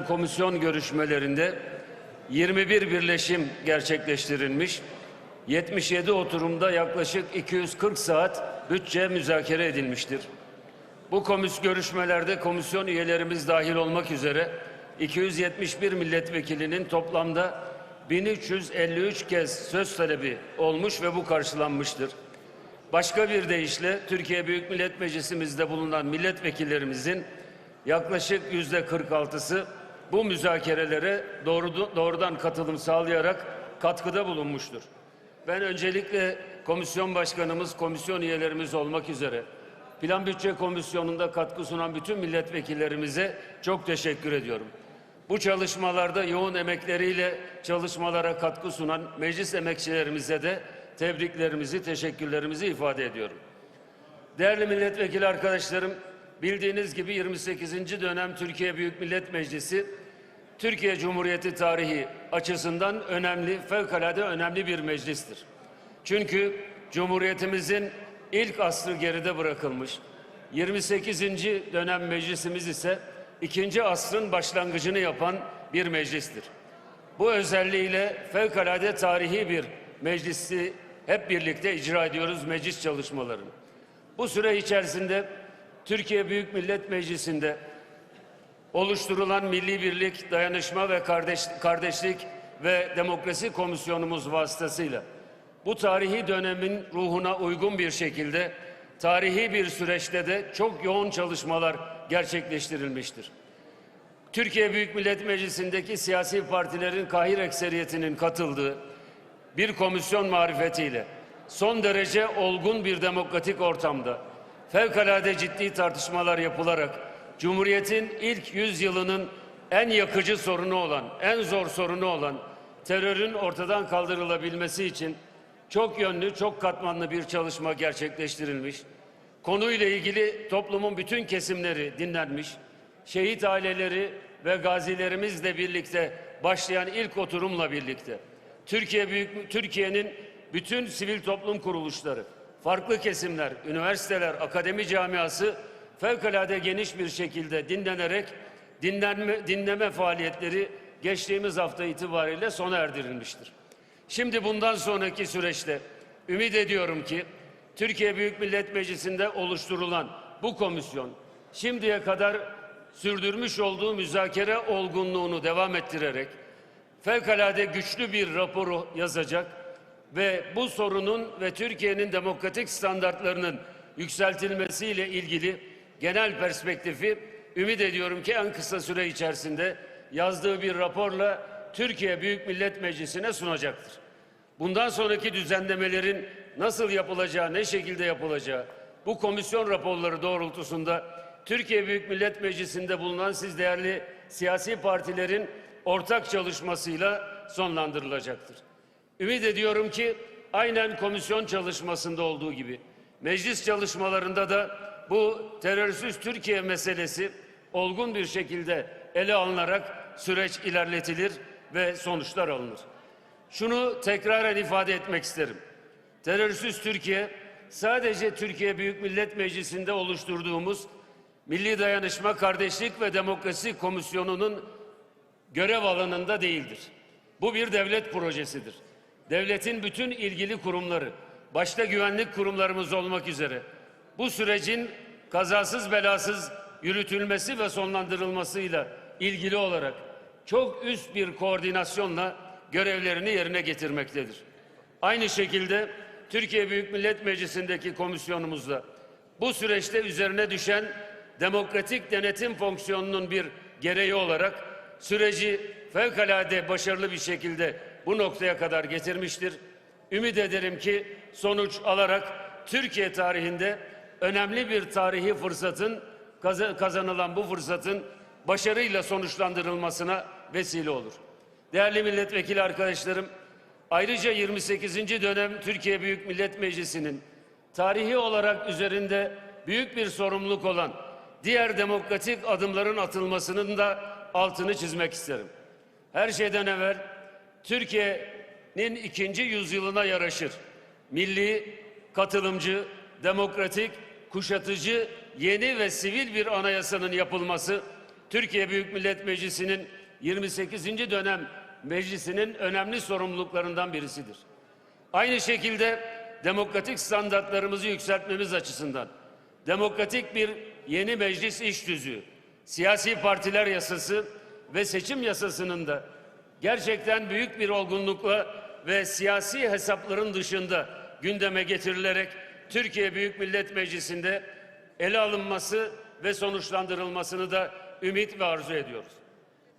Komisyon görüşmelerinde 21 birleşim gerçekleştirilmiş. 77 oturumda yaklaşık 240 saat bütçe müzakere edilmiştir. Bu komis görüşmelerde komisyon üyelerimiz dahil olmak üzere 271 milletvekilinin toplamda 1353 kez söz talebi olmuş ve bu karşılanmıştır. Başka bir deyişle Türkiye Büyük Millet Meclisimizde bulunan milletvekillerimizin yaklaşık yüzde 46'sı bu müzakerelere doğru, doğrudan katılım sağlayarak katkıda bulunmuştur. Ben öncelikle komisyon başkanımız, komisyon üyelerimiz olmak üzere Plan Bütçe Komisyonu'nda katkı sunan bütün milletvekillerimize çok teşekkür ediyorum. Bu çalışmalarda yoğun emekleriyle çalışmalara katkı sunan meclis emekçilerimize de tebriklerimizi, teşekkürlerimizi ifade ediyorum. Değerli milletvekili arkadaşlarım, bildiğiniz gibi 28. dönem Türkiye Büyük Millet Meclisi Türkiye Cumhuriyeti tarihi açısından önemli, fevkalade önemli bir meclistir. Çünkü Cumhuriyetimizin ilk asrı geride bırakılmış. 28. dönem meclisimiz ise ikinci asrın başlangıcını yapan bir meclistir. Bu özelliğiyle fevkalade tarihi bir meclisi hep birlikte icra ediyoruz meclis çalışmalarını. Bu süre içerisinde Türkiye Büyük Millet Meclisi'nde oluşturulan Milli Birlik, Dayanışma ve Kardeş, Kardeşlik ve Demokrasi Komisyonumuz vasıtasıyla bu tarihi dönemin ruhuna uygun bir şekilde tarihi bir süreçte de çok yoğun çalışmalar gerçekleştirilmiştir. Türkiye Büyük Millet Meclisi'ndeki siyasi partilerin kahir ekseriyetinin katıldığı bir komisyon marifetiyle son derece olgun bir demokratik ortamda fevkalade ciddi tartışmalar yapılarak Cumhuriyet'in ilk yüzyılının en yakıcı sorunu olan, en zor sorunu olan terörün ortadan kaldırılabilmesi için çok yönlü, çok katmanlı bir çalışma gerçekleştirilmiş. Konuyla ilgili toplumun bütün kesimleri dinlenmiş. Şehit aileleri ve gazilerimizle birlikte başlayan ilk oturumla birlikte Türkiye büyük Türkiye'nin bütün sivil toplum kuruluşları, farklı kesimler, üniversiteler, akademi camiası fevkalade geniş bir şekilde dinlenerek dinlenme, dinleme faaliyetleri geçtiğimiz hafta itibariyle sona erdirilmiştir. Şimdi bundan sonraki süreçte ümit ediyorum ki Türkiye Büyük Millet Meclisi'nde oluşturulan bu komisyon şimdiye kadar sürdürmüş olduğu müzakere olgunluğunu devam ettirerek fevkalade güçlü bir raporu yazacak ve bu sorunun ve Türkiye'nin demokratik standartlarının yükseltilmesiyle ilgili genel perspektifi ümit ediyorum ki en kısa süre içerisinde yazdığı bir raporla Türkiye Büyük Millet Meclisi'ne sunacaktır. Bundan sonraki düzenlemelerin nasıl yapılacağı, ne şekilde yapılacağı bu komisyon raporları doğrultusunda Türkiye Büyük Millet Meclisi'nde bulunan siz değerli siyasi partilerin ortak çalışmasıyla sonlandırılacaktır. Ümit ediyorum ki aynen komisyon çalışmasında olduğu gibi meclis çalışmalarında da bu terörsüz Türkiye meselesi olgun bir şekilde ele alınarak süreç ilerletilir ve sonuçlar alınır. Şunu tekraren ifade etmek isterim. Terörsüz Türkiye sadece Türkiye Büyük Millet Meclisi'nde oluşturduğumuz Milli Dayanışma, Kardeşlik ve Demokrasi Komisyonu'nun görev alanında değildir. Bu bir devlet projesidir. Devletin bütün ilgili kurumları, başta güvenlik kurumlarımız olmak üzere bu sürecin kazasız belasız yürütülmesi ve sonlandırılmasıyla ilgili olarak çok üst bir koordinasyonla görevlerini yerine getirmektedir. Aynı şekilde Türkiye Büyük Millet Meclisi'ndeki komisyonumuzda bu süreçte üzerine düşen demokratik denetim fonksiyonunun bir gereği olarak süreci fevkalade başarılı bir şekilde bu noktaya kadar getirmiştir. Ümit ederim ki sonuç alarak Türkiye tarihinde önemli bir tarihi fırsatın kazanılan bu fırsatın başarıyla sonuçlandırılmasına vesile olur. Değerli milletvekili arkadaşlarım, ayrıca 28. dönem Türkiye Büyük Millet Meclisi'nin tarihi olarak üzerinde büyük bir sorumluluk olan diğer demokratik adımların atılmasının da altını çizmek isterim. Her şeyden evvel Türkiye'nin ikinci yüzyılına yaraşır. Milli, katılımcı, demokratik, kuşatıcı, yeni ve sivil bir anayasanın yapılması Türkiye Büyük Millet Meclisi'nin 28. dönem meclisinin önemli sorumluluklarından birisidir. Aynı şekilde demokratik standartlarımızı yükseltmemiz açısından demokratik bir yeni meclis iş tüzüğü, siyasi partiler yasası ve seçim yasasının da gerçekten büyük bir olgunlukla ve siyasi hesapların dışında gündeme getirilerek Türkiye Büyük Millet Meclisi'nde ele alınması ve sonuçlandırılmasını da ümit ve arzu ediyoruz.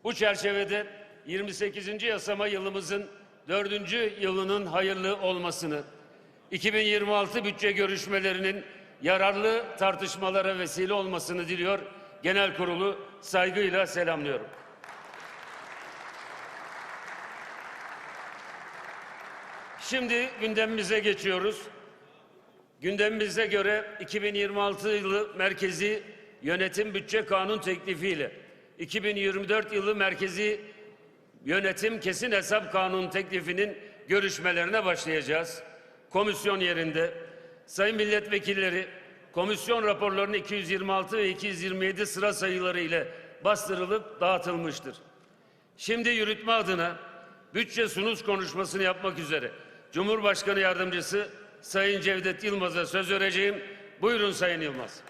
Bu çerçevede 28. yasama yılımızın 4. yılının hayırlı olmasını, 2026 bütçe görüşmelerinin yararlı tartışmalara vesile olmasını diliyor. Genel kurulu saygıyla selamlıyorum. Şimdi gündemimize geçiyoruz. Gündemimize göre 2026 yılı merkezi yönetim bütçe kanun teklifiyle 2024 yılı merkezi yönetim kesin hesap kanun teklifinin görüşmelerine başlayacağız. Komisyon yerinde sayın milletvekilleri komisyon raporlarının 226 ve 227 sıra sayıları ile bastırılıp dağıtılmıştır. Şimdi yürütme adına bütçe sunuz konuşmasını yapmak üzere Cumhurbaşkanı Yardımcısı Sayın Cevdet Yılmaz'a söz vereceğim. Buyurun Sayın Yılmaz.